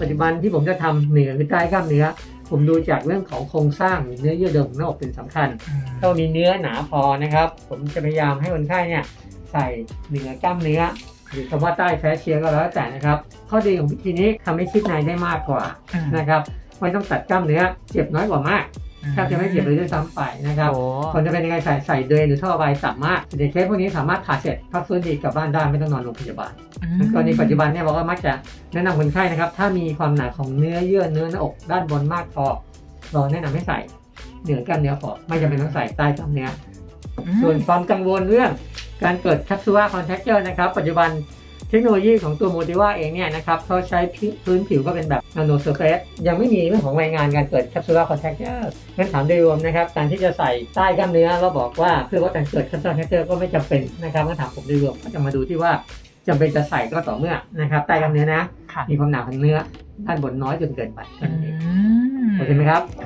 ปัจจุบันที่ผมจะทำเหนือหรือใต้กล้ามเนื้อ ผมดูจากเรื่องของโครงสร้างเนื้อเยื่อเดิมของหน้าอกเป็นสำคัญ ถ้ามีเนื้อหนาพอนะครับ ผมจะพยายามให้คนไข้เนี่ยใส่เหนือกล้ามเนื้อ หรือคำว่าใต้แฟชเชียร์ก็แล้วแต่นะครับ ข้อดีของวิธีนี้ทำให้ชิดในได้มากกว่านะครับไม่ต้องตัดกล้ามเนื้อเจ็บน้อยกว่ามาก แทบจะไม่เจ็บเลยด้วยซ้ำไปนะครับโอ้คนจะเป็นยังไงใส่ใส่เดรนหรือท่อระบายต่ำมากในเคสพวกนี้สามารถผ่าเสร็จพักฟื้นดีกลับบ้านได้ไม่ต้องนอนโรงพยาบาลกรณีปัจจุบันเนี่ยเราก็มักจะแนะนำคนไข้นะครับ ถ้ามีความหนาของเนื้อเยื่อเนื้อหน้าอกด้านบนมากพอเราแนะนำให้ใส่เหนือกล้ามเนื้อพอไม่จำเป็นต้องใส่ใต้กล้ามเนื้อส่วนความกังวลเรื่องการเกิดแคปซูล่าคอนแทคเจอร์นะครับ ปัจจุบัน เทคโนโลยีของตัวโม d ิว่าเองเนี่ยนะครับเขาใช้พื้นผิวก็เป็นแบบนาโนเซอร์เฟสยังไม่มีเรื่องของรายงานการเกิดแคปซูล่าคอนแทคเจอร์งั้นถามโดยรวมนะครับ การที่จะใส่ใต้กล้ามเนื้อเราบอกว่าเพื่อว่าการเกิดแคปซูล่าคอนแทคเจอร์ก็ไม่จำเป็นนะครับงั้นถามผมโดยรวมก็จะมาดูที่ว่าจำเป็นจะใส่ก็ต่อเมื่อนะครับใต้กล้ามเนื้อนะค่ะมีความหนาของเนื้อด้านบนน้อยจนเกินไปอืมโอเคไหมครับค่ะ